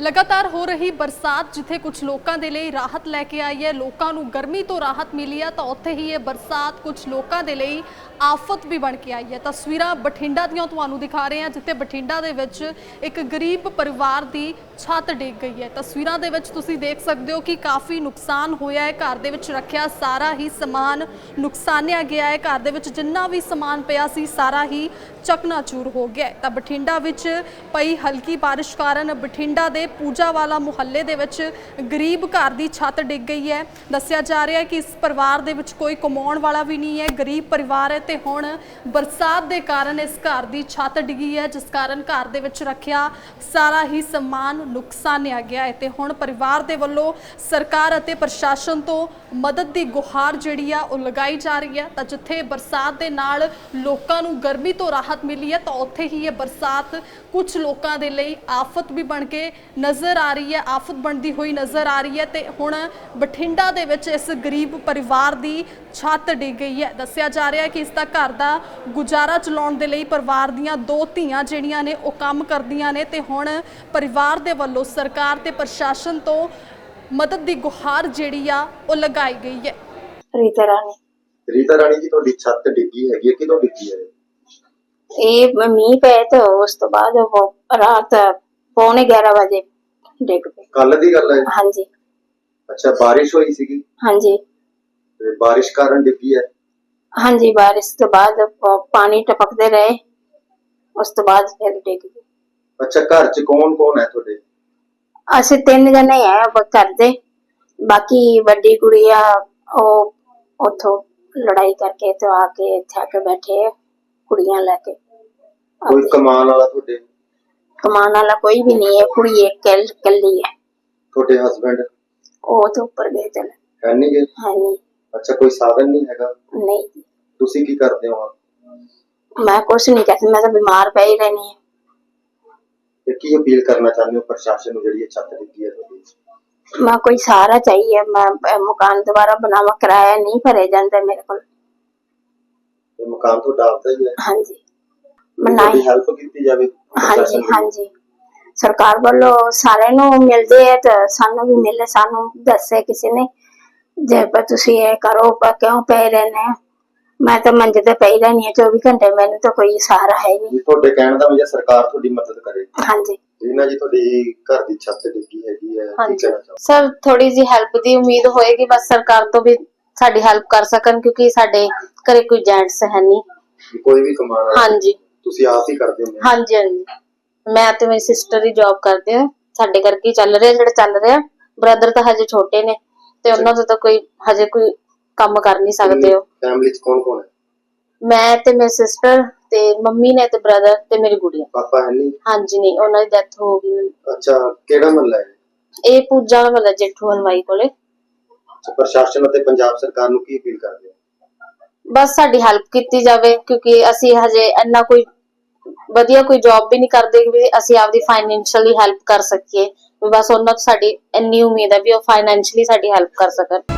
ਲਗਾਤਾਰ ਹੋ ਰਹੀ ਬਰਸਾਤ ਜਿੱਥੇ ਕੁਝ ਲੋਕਾਂ ਦੇ ਲਈ ਰਾਹਤ ਲੈ ਕੇ ਆਈ ਹੈ, ਲੋਕਾਂ ਨੂੰ ਗਰਮੀ ਤੋਂ ਰਾਹਤ ਮਿਲੀ ਹੈ, ਤਾਂ ਉੱਥੇ ਹੀ ਇਹ ਬਰਸਾਤ ਕੁਝ ਲੋਕਾਂ ਦੇ ਲਈ ਆਫਤ ਵੀ ਬਣ ਕੇ ਆਈ ਹੈ। ਤਸਵੀਰਾਂ ਬਠਿੰਡਾ ਦੀਆਂ ਤੁਹਾਨੂੰ ਦਿਖਾ ਰਹੇ ਹਾਂ, ਜਿੱਥੇ ਬਠਿੰਡਾ ਦੇ ਵਿੱਚ ਇੱਕ ਗਰੀਬ ਪਰਿਵਾਰ ਦੀ ਛੱਤ ਡਿੱਗ ਗਈ ਹੈ। ਤਸਵੀਰਾਂ ਦੇ ਵਿੱਚ ਤੁਸੀਂ ਦੇਖ ਸਕਦੇ ਹੋ ਕਿ ਕਾਫੀ ਨੁਕਸਾਨ ਹੋਇਆ ਹੈ। ਘਰ ਦੇ ਵਿੱਚ ਰੱਖਿਆ ਸਾਰਾ ਹੀ ਸਮਾਨ ਨੁਕਸਾਨਿਆ ਗਿਆ ਹੈ। ਘਰ ਦੇ ਵਿੱਚ ਜਿੰਨਾ ਵੀ ਸਮਾਨ ਪਿਆ ਸੀ, ਸਾਰਾ ਹੀ ਚਕਨਾਚੂਰ ਹੋ ਗਿਆ ਤਾਂ ਬਠਿੰਡਾ ਵਿੱਚ ਪਈ ਹਲਕੀ ਬਾਰਿਸ਼ ਕਾਰਨ ਬਠਿੰਡਾ ਦੇ ਪੂਜਾ ਵਾਲਾ ਮੁਹੱਲੇ ਦੇ ਵਿੱਚ ਗਰੀਬ ਘਰ ਦੀ ਛੱਤ ਡਿੱਗ ਗਈ ਹੈ। ਦੱਸਿਆ ਜਾ ਰਿਹਾ ਹੈ ਕਿ ਇਸ ਪਰਿਵਾਰ ਦੇ ਵਿੱਚ ਕੋਈ ਕਮਾਉਣ ਵਾਲਾ ਵੀ ਨਹੀਂ ਹੈ। ਗਰੀਬ ਪਰਿਵਾਰ ਹੈ ਤੇ ਹੁਣ ਬਰਸਾਤ ਦੇ ਕਾਰਨ ਇਸ ਘਰ ਦੀ ਛੱਤ ਡਿੱਗੀ ਹੈ, ਜਿਸ ਕਾਰਨ ਘਰ ਦੇ ਵਿੱਚ ਰੱਖਿਆ ਸਾਰਾ ਹੀ ਸਮਾਨ ਨੁਕਸਾਨਿਆ ਗਿਆ ਹੈ ਤੇ ਹੁਣ ਪਰਿਵਾਰ ਦੇ ਵੱਲੋਂ ਸਰਕਾਰ ਅਤੇ ਪ੍ਰਸ਼ਾਸਨ ਤੋਂ ਮਦਦ ਦੀ ਗੁਹਾਰ ਜਿਹੜੀ ਆ, ਉਹ ਲਗਾਈ ਜਾ ਰਹੀ ਹੈ। ਤਾਂ ਜਿੱਥੇ ਬਰਸਾਤ ਦੇ ਨਾਲ ਲੋਕਾਂ ਨੂੰ ਗਰਮੀ ਤੋਂ ਰਾਹਤ ਮਿਲੀ ਹੈ, ਤਾਂ ਉੱਥੇ ਹੀ ਇਹ ਬਰਸਾਤ ਕੁਝ ਲੋਕਾਂ ਦੇ ਲਈ ਆਫਤ ਵੀ ਬਣ ਕੇ ਨਜ਼ਰ ਆ ਰਹੀ ਹੈ ਆਫਤ ਬਣਦੀ ਹੋਈ ਨਜ਼ਰ ਆ ਰਹੀ ਹੈ ਤੇ ਹੁਣ ਬਠਿੰਡਾ ਦੇ ਵਿੱਚ ਇਸ ਗਰੀਬ ਪਰਿਵਾਰ ਦੀ ਛੱਤ ਡਿੱਗ ਗਈ ਹੈ। ਦੱਸਿਆ ਜਾ ਰਿਹਾ ਹੈ ਕਿ ਇਸ ਦਾ ਘਰ ਦਾ ਗੁਜ਼ਾਰਾ ਚਲਾਉਣ ਦੇ ਲਈ ਪਰਿਵਾਰ ਦੀਆਂ ਦੋ ਧੀਆਂ ਜਿਹੜੀਆਂ ਨੇ ਉਹ ਕੰਮ ਕਰਦੀਆਂ ਨੇ ਤੇ ਹੁਣ ਪਰਿਵਾਰ ਦੇ ਵੱਲੋਂ ਸਰਕਾਰ ਤੇ ਪ੍ਰਸ਼ਾਸਨ ਤੋਂ ਮਦਦ ਦੀ ਗੁਹਾਰ ਜਿਹੜੀ ਆ ਉਹ ਲਗਾਈ ਗਈ ਹੈ। ਰੀਤਾ ਰਾਣੀ। ਰੀਤਾ ਰਾਣੀ ਜੀ ਤੁਹਾਡੀ ਛੱਤ ਡਿੱਗੀ ਹੈਗੀ ਹੈ ਕਿਦੋਂ ਡਿੱਗੀ ਹੈ? ਇਹ ਮੀਂਹ ਪਏ ਤੇ ਉਸ ਤੋਂ ਬਾਅਦ ਉਹ ਰਾਤ ਪੌਣੇ 11 ਵਜੇ ਡਿੱਗ ਪਈ ਕੱਲ ਦੀ ਗੱਲ ਹੈ ਹਾਂਜੀ। ਅੱਛਾ ਬਾਰਿਸ਼ ਹੋਈ ਸੀਗੀ? ਹਾਂਜੀ। ਤੇ ਬਾਰਿਸ਼ ਕਾਰਨ ਡਿੱਗੀ ਹੈ? ਹਾਂਜੀ ਬਾਰਿਸ਼ ਤੋਂ ਬਾਅਦ ਪ- ਪਾਣੀ ਟਪਕਦੇ ਰਹੇ ਉਸ ਤੋਂ ਬਾਅਦ ਫਿਰ ਡਿੱਗ ਗਈ ਅੱਛਾ ਘਰ 'ਚ ਕੌਣ ਕੌਣ ਹੈ ਤੁਹਾਡੇ? ਅਸੀਂ ਤਿੰਨ ਜਣੇ ਆ ਉਹ ਘਰ ਦੇ। ਬਾਕੀ ਵੱਡੀ ਕੁੜੀਆ ਉਹ ਉਥੋਂ ਲੜਾਈ ਕਰਕੇ ਤੇ ਆ ਕੇ ਇੱਥੇ ਆ ਕੇ ਬੈਠੇ ਆ, ਕੁੜੀਆਂ ਲੈ ਕੇ। ਕੋਈ ਕਮਾਨ ਵਾਲਾ ਤੁਹਾਡੇ? कमान वाला कोई भी नहीं है कुड़ी एक कल कल्ली है। छोटे हस्बैंड ओ तो ऊपर गए चले। है नहीं गए? हाँ नहीं। अच्छा कोई साधन नहीं हैगा? नहीं। तुसी की करते हो मैं कुछ नहीं कहते मैं तो बीमार पे ही रहनी है। की अपील करना चाहते हो? प्रशासन को जड़ी छत दी है मैं कोई सहारा चाहिए मैं मकान दोबारा बनावा किराया नहीं भरे जाते मेरे को तो मकान तो डालता ही हाँ। जी। बनाई। हेल्प की जाए ਹਾਂਜੀ ਹਾਂਜੀ। ਸਰਕਾਰ ਵੱਲੋਂ ਸਾਰਿਆਂ ਨੂੰ ਮਿਲਦੇ ਆ ਤੇ ਸਾਨੂੰ ਵੀ ਮਿਲੇ ਸਾਨੂੰ ਦੱਸੇ ਕਿਸੇ ਨੇ ਜੇ ਪਰ ਤੁਸੀਂ ਇਹ ਕਰੋ ਪਰ ਕਿਉਂ ਪਏ ਰਹਿੰਦੇ ਆ? ਮੈਂ ਤਾਂ ਮੰਜੇ ਤੇ ਪਈ ਰਹਿਣੀ ਆ 24 ਘੰਟੇ ਮੈਨੂੰ ਤਾਂ ਕੋਈ ਸਹਾਰਾ ਹੈ ਨਹੀਂ। ਤੁਹਾਡੇ ਕਹਿਣ ਦਾ ਵੀ ਸਰਕਾਰ ਤੁਹਾਡੀ ਮਦਦ ਕਰੇ। ਹਾਂਜੀ। ਰੀਨਾ ਜੀ ਤੁਹਾਡੀ ਘਰ ਦੀ ਛੱਤ ਡਿੱਗੀ ਹੈਗੀ ਹੈ ਹਾਂਜੀ। ਸਰ ਥੋੜੀ ਜੀ ਹੈਲਪ ਦੀ ਉਮੀਦ ਹੋਏਗੀ ਬਸ ਸਰਕਾਰ ਤੋਂ ਵੀ ਸਾਡੀ ਹੈਲਪ ਕਰ ਸਕਣ ਕਿਉਂਕਿ ਸਾਡੇ ਘਰੇ ਕੋਈ ਜੈਂਟਸ ਹੈ ਨਹੀਂ। ਕੋਈ ਵੀ ਕਮਾਉਣ ਹਾਂਜੀ। ਤੁਸੀਂ ਆਪ ਹੀ ਕਰਦੇ ਹੋ। ਹਾਂਜੀ ਹਾਂਜੀ। ਮੈਂ ਤੇ ਮੇਰੀ ਸਿਸਟਰ ਹੀ ਜੌਬ ਕਰਦੇ ਆ। ਸਾਡੇ ਕਰਕੇ ਹੀ ਚੱਲ ਰਿਹਾ ਜਿਹੜਾ ਚੱਲ ਰਿਹਾ। ਬ੍ਰਦਰ ਤਾਂ ਹਜੇ ਛੋਟੇ ਨੇ ਤੇ ਉਹਨਾਂ ਤੋਂ ਤਾਂ ਕੋਈ ਹਜੇ ਕੋਈ ਕੰਮ ਕਰ ਨਹੀਂ ਸਕਦੇ ਹੋ। ਫੈਮਿਲੀ 'ਚ ਕੌਣ ਕੌਣ ਹੈ? ਮੈਂ ਤੇ ਮੇਰੀ ਸਿਸਟਰ ਤੇ ਮੰਮੀ ਨੇ ਤੇ ਬ੍ਰਦਰ ਤੇ ਮੇਰੀ ਗੁੜੀਆ। ਪਾਪਾ ਹੈ ਨਹੀਂ? ਹਾਂਜੀ ਨਹੀਂ ਉਹਨਾਂ ਦੀ ਡੈਥ ਹੋ ਗਈ। ਅੱਛਾ ਕਿਹੜਾ ਮਹੱਲਾ ਹੈ? ਇਹ ਪੂਜਾ ਵਾਲਾ ਮਤਲਬ ਜੇਠੂ ਹਲਵਾਈ ਕੋਲੇ। ਪ੍ਰਸ਼ਾਸਨ ਅਤੇ ਪੰਜਾਬ ਸਰਕਾਰ ਨੂੰ ਕੀ ਅਪੀਲ ਕਰਦੇ ਹੋ? ਬਸ ਸਾਡੀ ਹੈਲਪ ਕੀਤੀ ਜਾਵੇ ਕਿਉਂਕਿ ਅਸੀਂ ਹਜੇ ਇੰਨਾ ਕੋਈ ਵਧੀਆ ਕੋਈ ਜੌਬ ਵੀ ਨਹੀਂ ਕਰਦੇ ਵੀ ਅਸੀਂ ਆਪਦੀ ਫਾਈਨੈਂਸ਼ੀਅਲੀ ਹੈਲਪ ਕਰ ਸਕੀਏ। ਬਸ ਉਹਨਾਂ ਤੋਂ ਸਾਡੀ ਇੰਨੀ ਉਮੀਦ ਹੈ ਵੀ ਉਹ ਫਾਈਨੈਂਸ਼ੀਅਲੀ ਸਾਡੀ ਹੈਲਪ ਕਰ ਸਕਣ।